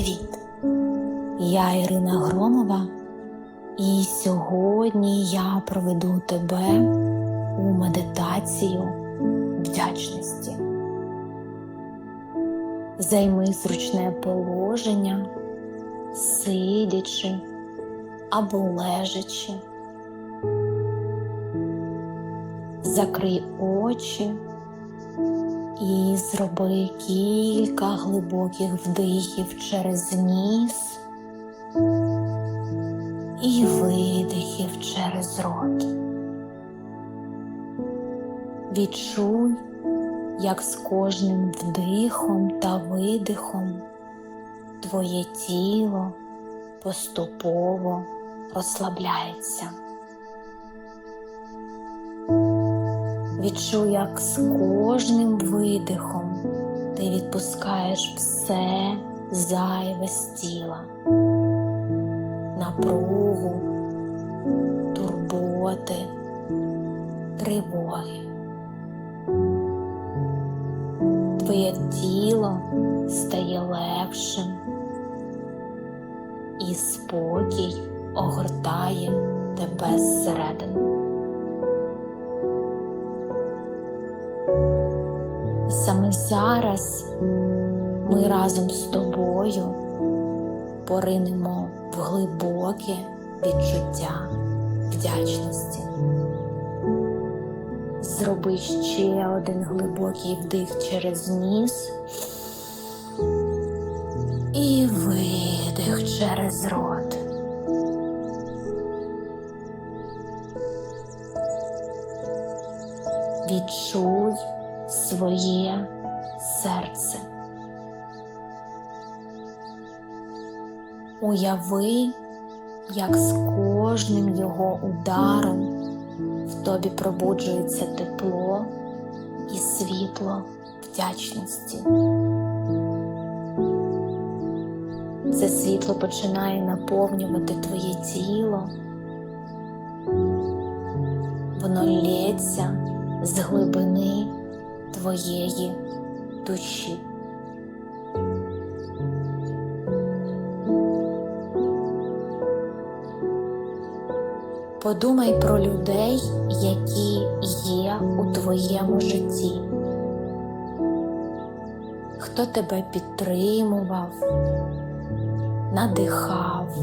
Привіт! Я Ірина Громова, і сьогодні я проведу тебе у медитацію вдячності. Займи зручне положення, сидячи або лежачи. Закрий очі і зроби кілька глибоких вдихів через ніс і видихів через рот. Відчуй, як з кожним вдихом та видихом твоє тіло поступово розслабляється. Відчуй, як з кожним видихом ти відпускаєш все зайве з тіла, напругу, турботи, тривоги. Твоє тіло стає легшим і спокій огортає тебе зсередини. Саме зараз ми разом з тобою поринемо в глибоке відчуття вдячності. Зроби ще один глибокий вдих через ніс і видих через рот. Відчуй своє серце. Уяви, як з кожним його ударом в тобі пробуджується тепло і світло вдячності. Це світло починає наповнювати твоє тіло, воно лється з глибини твоєї душі. Подумай про людей, які є у твоєму житті. Хто тебе підтримував, надихав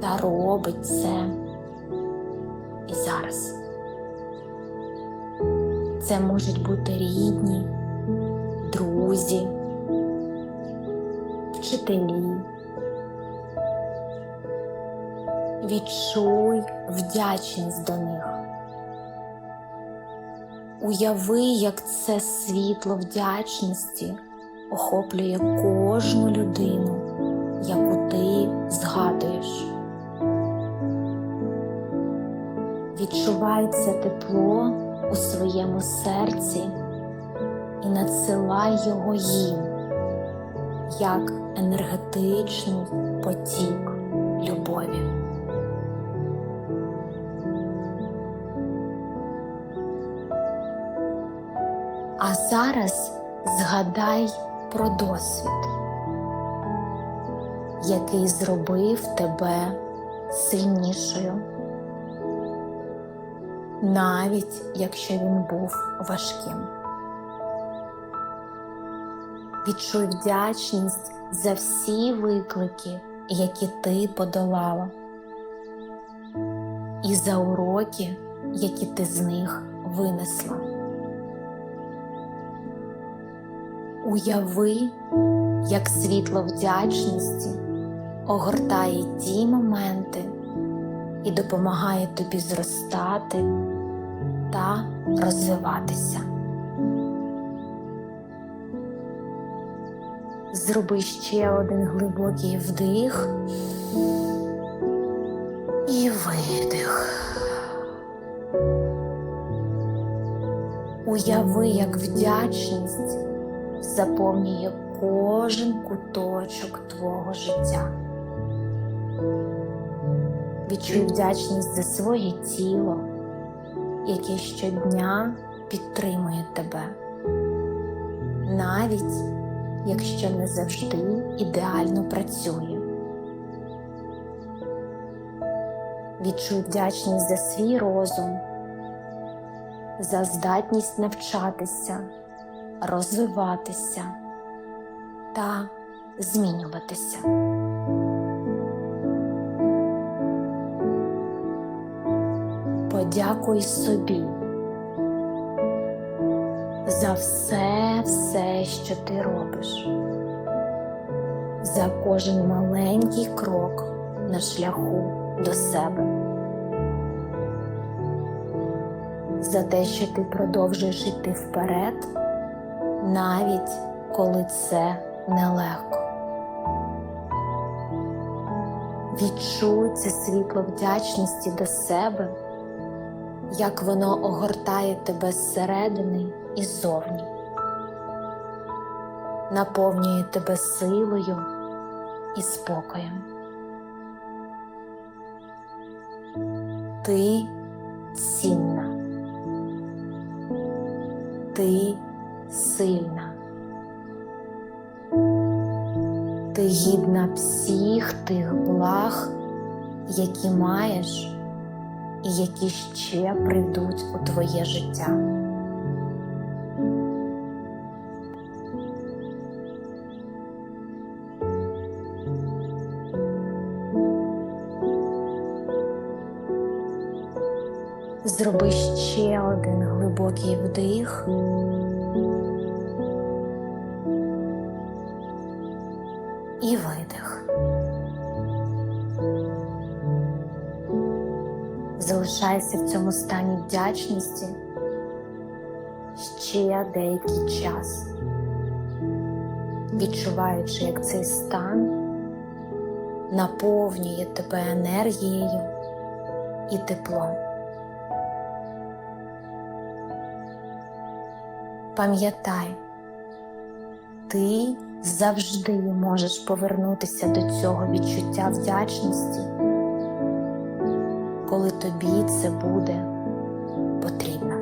та робить це і зараз. Це можуть бути рідні, друзі, вчителі. Відчуй вдячність до них. Уяви, як це світло вдячності охоплює кожну людину, яку ти згадуєш. Відчувай це тепло у своєму серці і надсилай його їм як енергетичний потік любові. А зараз згадай про досвід, який зробив тебе сильнішою навіть якщо він був важким. Відчуй вдячність за всі виклики, які ти подолала, і за уроки, які ти з них винесла. Уяви, як світло вдячності огортає ті моменти і допомагає тобі зростати та розвиватися. Зроби ще один глибокий вдих і видих. Уяви, як вдячність заповнює кожен куточок твого життя. Відчуй вдячність за своє тіло, яке щодня підтримує тебе, навіть якщо не завжди ідеально працює. Відчуй вдячність за свій розум, за здатність навчатися, розвиватися та змінюватися. Подякуй собі за все, все, що ти робиш, за кожен маленький крок на шляху до себе, за те, що ти продовжуєш йти вперед, навіть коли це нелегко. Відчуй це світло вдячності до себе, як воно огортає тебе зсередини і ззовні, наповнює тебе силою і спокоєм. Ти цінна, ти сильна. Ти гідна всіх тих благ, які маєш і які ще прийдуть у твоє життя. Зроби ще один глибокий вдих. Залишайся в цьому стані вдячності ще деякий час, відчуваючи, як цей стан наповнює тебе енергією і теплом. Пам'ятай, ти завжди можеш повернутися до цього відчуття вдячності, коли тобі це буде потрібно.